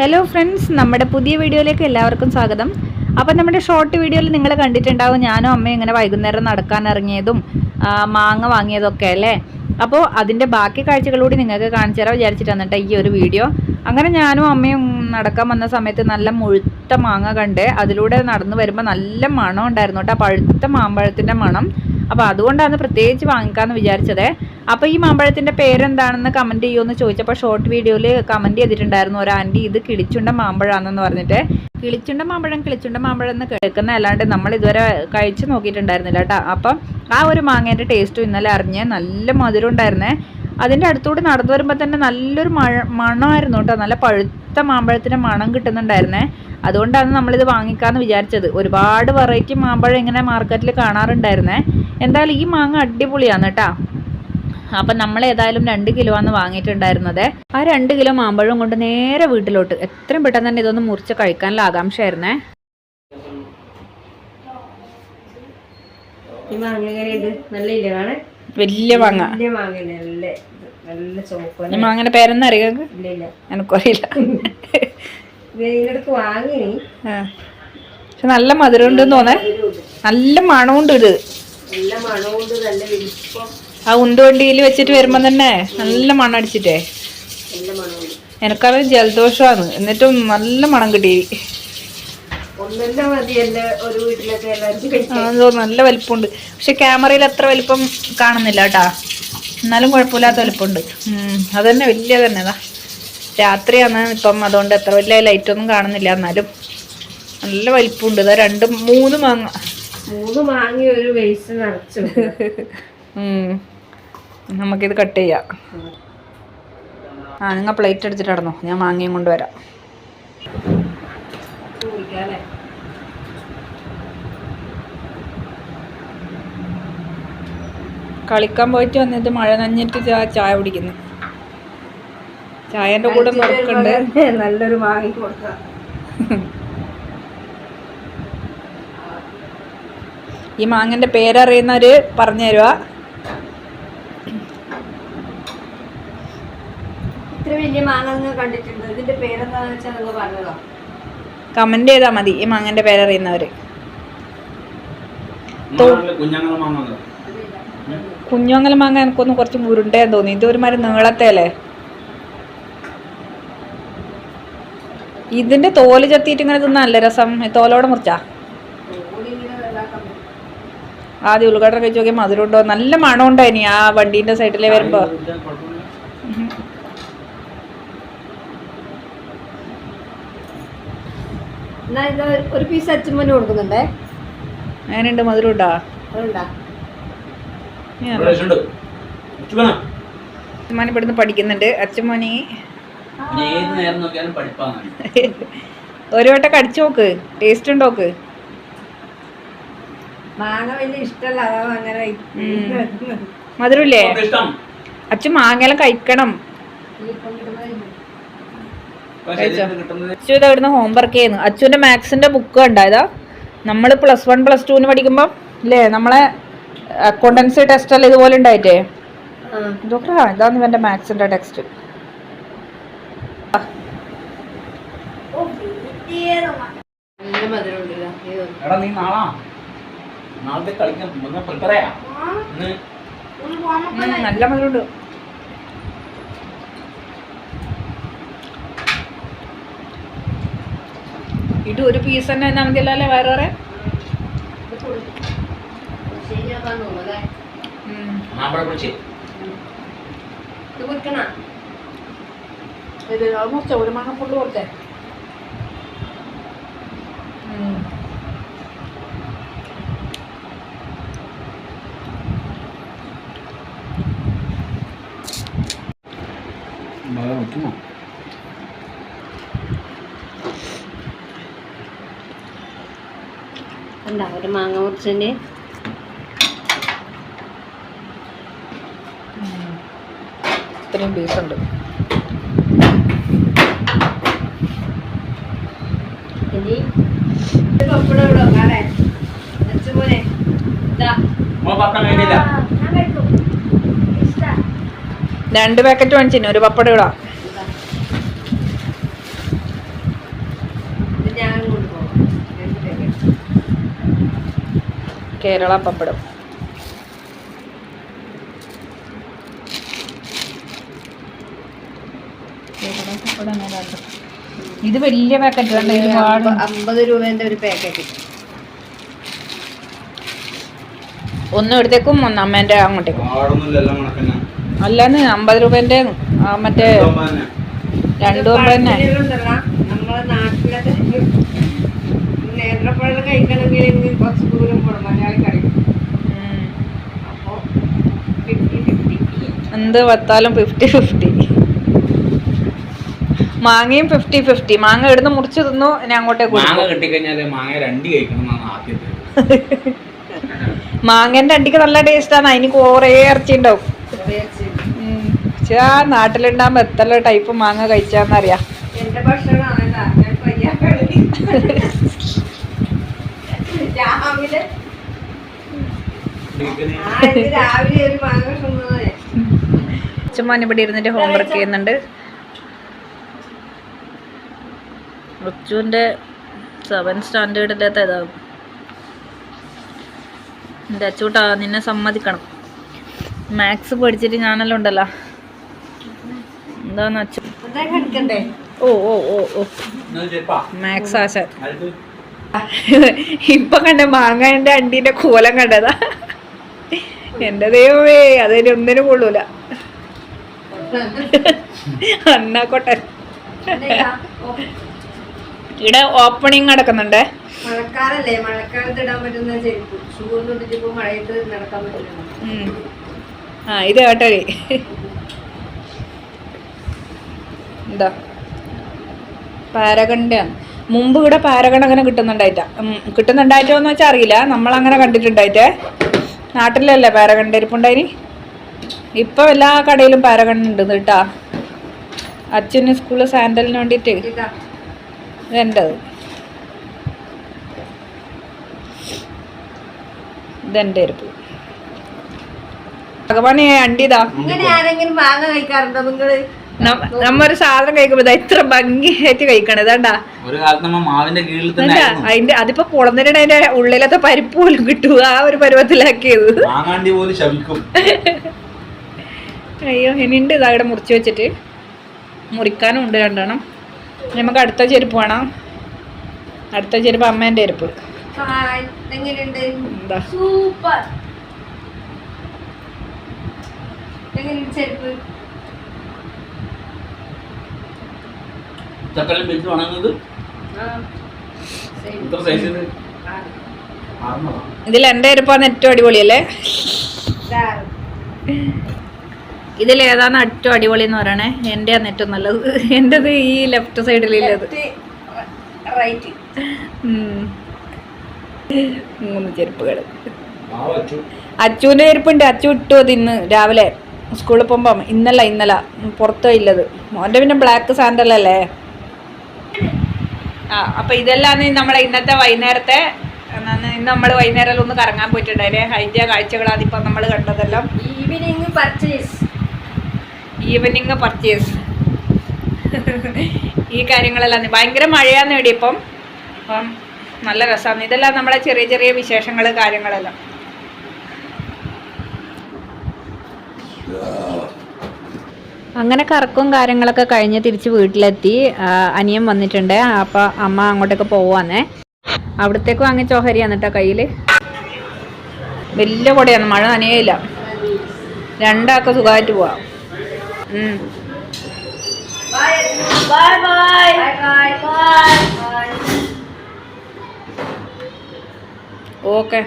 Hello friends നമ്മുടെ പുതിയ വീഡിയോയിലേക്ക് എല്ലാവർക്കും സ്വാഗതം. അപ്പം നമ്മുടെ ഷോർട്ട് വീഡിയോയിൽ നിങ്ങൾ കണ്ടിട്ടുണ്ടാവും ഞാനും അമ്മയും ഇങ്ങനെ വൈകുന്നേരം നടക്കാൻ ഇറങ്ങിയതും മാങ്ങ വാങ്ങിയതൊക്കെ അല്ലേ? അപ്പോൾ അതിന്റെ ബാക്കി കാഴ്ചകളൂടി നിങ്ങൾക്ക് കാണിച്ചു തരാൻ വിചാരിച്ചിട്ടാണ് കേട്ടോ ഈ ഒരു വീഡിയോ. അങ്ങനെ ഞാനും അമ്മയും നടക്കാൻ വന്ന സമയത്ത് നല്ല മുഴുത്ത മാങ്ങ കണ്ട് അതിലൂടെ നടന്നു വരുമ്പോൾ നല്ല മണം ഉണ്ടായിരുന്നു കേട്ടോ പഴുത്ത മാമ്പഴത്തിന്റെ മണം. അപ്പോൾ അതുകൊണ്ടാണ് പ്രത്യേകിച്ച് വാങ്ങിക്കാമെന്ന് വിചാരിച്ചത്. അപ്പോൾ ഈ മാമ്പഴത്തിന്റെ പേരെന്താണെന്ന് കമന്റ് ചെയ്യുമെന്ന് ചോദിച്ചപ്പോൾ ഷോർട്ട് വീഡിയോയിൽ കമന്റ് ചെയ്തിട്ടുണ്ടായിരുന്നു. ഒരു ആന്റി ഇത് കിളിച്ചുണ്ട മാമ്പഴമാണെന്ന് പറഞ്ഞിട്ട്. കിളിച്ചുണ്ട മാമ്പഴം കിളിച്ചുണ്ട മാമ്പഴം എന്ന് കേൾക്കുന്ന അല്ലാണ്ട് നമ്മൾ ഇതുവരെ കഴിച്ചു നോക്കിയിട്ടുണ്ടായിരുന്നില്ല കേട്ടോ അപ്പം ആ ഒരു മാങ്ങേന്റെ ടേസ്റ്റും ഇന്നലെ അറിഞ്ഞ് നല്ല മധുരം ഉണ്ടായിരുന്നേ. അതിന്റെ അടുത്തൂടെ നടന്നു വരുമ്പോൾ തന്നെ നല്ലൊരു മഴ മണമായിരുന്നു കേട്ടോ നല്ല പഴുത്ത മാമ്പഴത്തിന്റെ മണം കിട്ടുന്നുണ്ടായിരുന്നേ. അതുകൊണ്ടാണ് നമ്മളിത് വാങ്ങിക്കാമെന്ന് വിചാരിച്ചത്. ഒരുപാട് വെറൈറ്റി മാമ്പഴം ഇങ്ങനെ മാർക്കറ്റിൽ കാണാറുണ്ടായിരുന്നേ. എന്തായാലും ഈ മാങ്ങ അടിപൊളിയാണ് കേട്ടോ അപ്പം നമ്മൾ ഏതായാലും രണ്ട് കിലോ ആണ് വാങ്ങിയിട്ടുണ്ടായിരുന്നത്. ആ രണ്ട് കിലോ മാമ്പഴം കൊണ്ട് നേരെ വീട്ടിലോട്ട്. എത്രയും പെട്ടെന്ന് തന്നെ ഇതൊന്ന് മുറിച്ച് കഴിക്കാനുള്ള ആകാംക്ഷയായിരുന്നേ. വലിയ മാങ്ങ. നല്ല നല്ല ചുവപ്പ് ഈ മാങ്ങയുടെ പേരെന്ന് അറിയാം ഇല്ല ഇല്ല എനിക്കറിയില്ല. പക്ഷെ നല്ല മധുരം ഉണ്ടെന്ന് തോന്നേ നല്ല മണമുണ്ട് ഇത്. നല്ല മണമുണ്ട് നല്ല വലിപ്പം. ആ ഉണ്ടുവണ്ടിയിൽ വെച്ചിട്ട് വരുമ്പോ തന്നെ നല്ല മണം എനക്കത് ജലദോഷമാണ്. എന്നിട്ടും നല്ല മണം കിട്ടി. നല്ല വലിപ്പമുണ്ട് പക്ഷെ ക്യാമറയിൽ അത്ര വലിപ്പം കാണുന്നില്ല കേട്ടാ. എന്നാലും കുഴപ്പമില്ലാത്ത വലിപ്പമുണ്ട് അത് തന്നെ വലിയ തന്നെ അതാ. രാത്രിയാണ് ഇപ്പം അതുകൊണ്ട് എത്ര വലിയ ലൈറ്റ് ഒന്നും കാണുന്നില്ല എന്നാലും. നല്ല വലിപ്പമുണ്ട് ഇതാ രണ്ട് മൂന്ന് മാങ്ങ. മൂന്ന് മാങ്ങ ഒരു വേസ്റ്റ് നിറച്ചു ഉം. നമുക്കിത് കട്ട് ചെയ്യാം. ആ നിങ്ങൾ പ്ലേറ്റ് എടുത്തിട്ട് നടന്നോ. ഞാൻ മാങ്ങയും കൊണ്ടുവരാം കളിക്കാൻ പോയിട്ട് വന്നിട്ട് മഴ നഞ്ഞിട്ട് ചായ കുടിക്കുന്നു. ചായന്റെ കൂടെ നുറുക്കുണ്ട് നല്ലൊരു മാങ്ങ കൊടുക്കാം. ഈ മാങ്ങന്റെ പേരറിയുന്നവര് പറഞ്ഞു തരുക ഇത്ര വലിയ മാങ്ങ കണ്ടിട്ടുണ്ട് ഇതിന്റെ പേരെന്താന്ന് വെച്ചാൽ നിങ്ങൾ പറഞ്ഞതോ കമന്റ് ചെയ്താൽ മതി. ഈ മാങ്ങന്റെ പേരറിയുന്നവര്. മാങ്ങ കുഞ്ഞോങ്ങല മാങ്ങ എനിക്കൊന്ന് കുറച്ച് മുരുണ്ടേ തോന്നി. ഇത് ഒരുമാതിരി നീളത്തെ അല്ലേ? ഇതിന്റെ തോൽ ചത്തിയിട്ട് ഇങ്ങനെ തിന്നാ നല്ല രസം. തോലോടെ മുറിച്ചാ? ആദ്യം ഉദ്ഘാടനം കഴിച്ച് നോക്കിയാൽ മധുരം ഉണ്ടോ? നല്ല മണം ഇനി ആ വണ്ടീന്റെ സൈഡിലേ വരുമ്പോ. എന്നാ ഇത് ഒരു പീസ് അച്ചുമ്മന് കൊടുക്കുന്നുണ്ടേ? അങ്ങനെയുണ്ട് മധുരം ഉണ്ടാ അച്ഛമ്മോൻ ഇവിടുന്ന് പഠിക്കുന്നുണ്ട്. അച്ഛമ്മനി ഒരു വട്ടം കടിച്ചു നോക്ക്. ടേസ്റ്റ് ഉണ്ടോക്ക് മാങ്ങ വലിയ ഇഷ്ടമല്ല. അതാ അങ്ങനെ മധുരമില്ലേ? ഇഷ്ടം. അച്ഛൻ മാങ്ങയെല്ലാം കഴിക്കണം. അച്ചു ഇത് അവിടുന്ന് ഹോംവർക്ക് ചെയ്യുന്നു. അച്ചുവിന്റെ മാത്സിന്റെ ബുക്ക് ഉണ്ടായതാ നമ്മൾ പ്ലസ് വൺ പ്ലസ് ടുവിന് പഠിക്കുമ്പോൾ ഇല്ലേ നമ്മളെ അക്കൗണ്ടൻസി ടെസ്റ്റ് അല്ല ഇതുപോലെ ഉണ്ടായിട്ടേ? ഡോക്ടർ ആ ഇതാണ് ഇവന്റെ മാത്സിന്റെ ടെക്സ്റ്റ് നല്ല മധുരം ഉണ്ടല്ലോ ഇത് എടാ നീ നാളാ നാളത്തെ കളിക്കാൻ പ്രിപ്പയർ ചെയ്യാം ഇന്ന് നല്ല മധുരമുണ്ട് ഇത് ഒരു പീസ് തന്നെ എന്നാ മതിയല്ലേ വേറെ ഇത് ഓൾമോസ്റ്റ് ഒരു മാസം ഫുള്ള് കൊടുത്തേ എന്താ ഒരു മാങ്ങ മുറിച്ചതിന്? ഇത്രയും പീസ് ഉണ്ട്. ഇനി രണ്ട് പാക്കറ്റ് വാങ്ങിച്ചിന് ഒരു പപ്പടം ഇടാം ഇതാ കേരള പപ്പടം. കേരള പപ്പടം ഞാൻ ഇത് വലിയ പാക്കറ്റ് ഒരുപാട്. അമ്പത് രൂപേന്റെ ഒരു പാക്കറ്റ് ഒന്നും ഇവിടത്തേക്കും ഒന്ന് അമ്മേന്റെ അങ്ങോട്ടേക്കും. അല്ലാന്ന് അമ്പത് രൂപേന്റെ മറ്റേ രണ്ടു രൂപ തന്നെ നമ്മളെ നാട്ടിലൊക്കെ നേന്ത്രപ്പഴം കഴിക്കണമെങ്കിൽ ഇന്ന് കുറച്ച് ദൂരം പോകണം മലയാളി കടയിൽ ഉം. അപ്പോൾ ഫിഫ്റ്റി ഫിഫ്റ്റി എന്ത് വത്താലും ഫിഫ്റ്റി ഫിഫ്റ്റി മാങ്ങയും ഫിഫ്റ്റി ഫിഫ്റ്റി മാങ്ങ ഇവിടുന്ന് മുറിച്ച് തിന്നു ഞാൻ അങ്ങോട്ടേക്ക് മാങ്ങ കൊടുക്കും കിട്ടിക്കഴിഞ്ഞാൽ മാങ്ങ രണ്ടി കഴിക്കണം എന്നാണ് ആദ്യത്തെ മാങ്ങേന്റെ അണ്ടിക്ക് നല്ല ടേസ്റ്റാണ് അതിന് കുറേ ഇറച്ചി ഉണ്ടാവും. ആ നാട്ടിലുണ്ടാകുമ്പോ എത്ര ടൈപ്പ് മാങ്ങ കഴിച്ചാന്നറിയാം. എന്റെ ഭക്ഷണമാണ്. രാവിലെ. ഒരു മാങ്ങ അച്ഛൻ ഇവിടെ ഇരുന്നിട്ട് ഹോംവർക്ക് ചെയ്യുന്നുണ്ട്. റിച്ചുവിന്റെ സെവൻ സ്റ്റാൻഡേർഡിലത്തെ ഇതാകും എന്റെ അച്ചൂട്ടാ നിന്നെ സമ്മതിക്കണം. മാത്സ് പഠിച്ചിട്ട് ഞാനെല്ലാം ഉണ്ടല്ലോ. എന്താന്ന് കടിക്കണ്ടേ ഓ ഓ ഓ ഓ. മാത്സ് ആശ ഇപ്പൊ കണ്ട മാങ്ങാന്റെ അണ്ടിന്റെ കോലം കണ്ടതാ. എന്റെ ദൈവമേ അതിന് ഒന്നിനും കൊള്ളൂല. അന്നാക്കോട്ടെ ഇവിടെ ഓപ്പണിങ് നടക്കുന്നുണ്ടേ? മഴക്കാലല്ലേ മഴക്കാലത്ത് ഇടാൻ പറ്റുന്ന ചെരുപ്പ്. ഷൂ മഴയത്ത് നടക്കാൻ പറ്റില്ല. ആ ഇത് കേട്ടോ എന്താ പാരഗണ്ടാണ് മുമ്പ് ഇവിടെ പാരഗൺ അങ്ങനെ കിട്ടുന്നുണ്ടായിട്ടാ. കിട്ടുന്നുണ്ടായിട്ടോ എന്ന് വെച്ചാൽ അറിയില്ല. നമ്മൾ അങ്ങനെ കണ്ടിട്ടുണ്ടായിട്ടേ. നാട്ടിലല്ലേ പാരകണ്ട ഇരിപ്പുണ്ടായിനി? ഇപ്പം എല്ലാ കടയിലും പാരഗൺ ഉണ്ട് കേട്ടാ. അച്ഛന് സ്കൂളിൽ സാൻഡലിന് വേണ്ടിയിട്ട്. ഇതാ. ഇതെന്റെത് ഇതെന്റെ ഇരിപ്പ്. ഭഗവാനെ അണ്ടിതാ ഇങ്ങനെ ആരെങ്കിലും മാങ്ങ കഴിക്കാറുണ്ടോ നിങ്ങൾ? നം- നമ്മ ഒരു സാധനം കഴിക്കുമ്പോ ഇത്ര ഭംഗിയായിട്ട് കഴിക്കണം ഇതാണ്ടാ. ഒരു കാലത്ത് നമ്മ മാവിന്റെ കീഴിൽ തന്നെ അതിന്റെ അതിപ്പോ കുളന്നിട്ട് അതിന്റെ ഉള്ളിലത്തെ പരിപ്പ് പോലും കിട്ടുക ആ ഒരു പരുവത്തിലാക്കിയത്. മാങ്ങാണ്ടി പോലും ശവിക്കും. അയ്യോ ഇനിണ്ട് ഇതാ ഇവിടെ മുറിച്ച് വെച്ചിട്ട്. മുറിക്കാനും ഉണ്ട് രണ്ടെണ്ണം. നമുക്ക് അടുത്ത ചെരുപ്പ് വേണം. അടുത്ത ചെരുപ്പ് അമ്മേന്റെ ചെരുപ്പ്. സൂപ്പർ എങ്ങനെയുണ്ട് ചെരുപ്പ്? ചക്കലും ബെഞ്ച് ഉണങ്ങുന്നത് ആർന്നതാ ഇതിൽ എന്റെ ചെരുപ്പാണ് ഏറ്റവും അടിപൊളിയല്ലേ? ഇതാ. ഇതിൽ ഏതാണ് ഏറ്റവും അടിപൊളി എന്ന് പറയണേ? എന്റെ ആണ് ഏറ്റവും നല്ലത്. എന്റെത് ഈ ലെഫ്റ്റ് സൈഡിലുള്ളത് right. മൂന്ന് ചെരുപ്പുകൾ. അച്ചുവിന്റെ അച്ചുവിന്റെ ചെരുപ്പുണ്ട്. അച്ചു ഇട്ടു അത് ഇന്ന് രാവിലെ. സ്കൂളിൽ പോകുമ്പം ഇന്നല്ല ഇന്നല. പുറത്തോ ഇല്ലത്. മോന്റെ പിന്നെ ബ്ലാക്ക് സാൻഡലല്ലേ ആ അപ്പം ഇതെല്ലാം നമ്മളെ ഇന്നത്തെ വൈകുന്നേരത്തെ ഇന്ന് നമ്മൾ വൈകുന്നേരം ഒന്ന് കറങ്ങാൻ പോയിട്ടുണ്ടായിരുന്നേ അതിന്റെ കാഴ്ചകളാണ് ഇപ്പം നമ്മൾ കണ്ടതെല്ലാം. ഈവനിങ് പർച്ചേസ് ഈവനിങ് പർച്ചേസ് ഈ കാര്യങ്ങളെല്ലാം ഭയങ്കര മഴയാന്ന് നേടിയപ്പം അപ്പം നല്ല രസമാണ് ഇതെല്ലാം നമ്മളെ ചെറിയ ചെറിയ വിശേഷങ്ങൾ കാര്യങ്ങളെല്ലാം. അങ്ങനെ കറക്കും കാര്യങ്ങളൊക്കെ കഴിഞ്ഞ് തിരിച്ച് വീട്ടിലെത്തി. അനിയൻ വന്നിട്ടുണ്ട്. അപ്പം അമ്മ അങ്ങോട്ടേക്ക് പോവാന്നേ. അവിടത്തേക്ക് വാങ്ങിച്ച ചോഹരി എന്നിട്ടാ കയ്യിൽ വലിയ കൊടയാണ് മഴ നനയില്ല രണ്ടാൾക്ക് സുഖമായിട്ട് പോവാം. ഓക്കെ.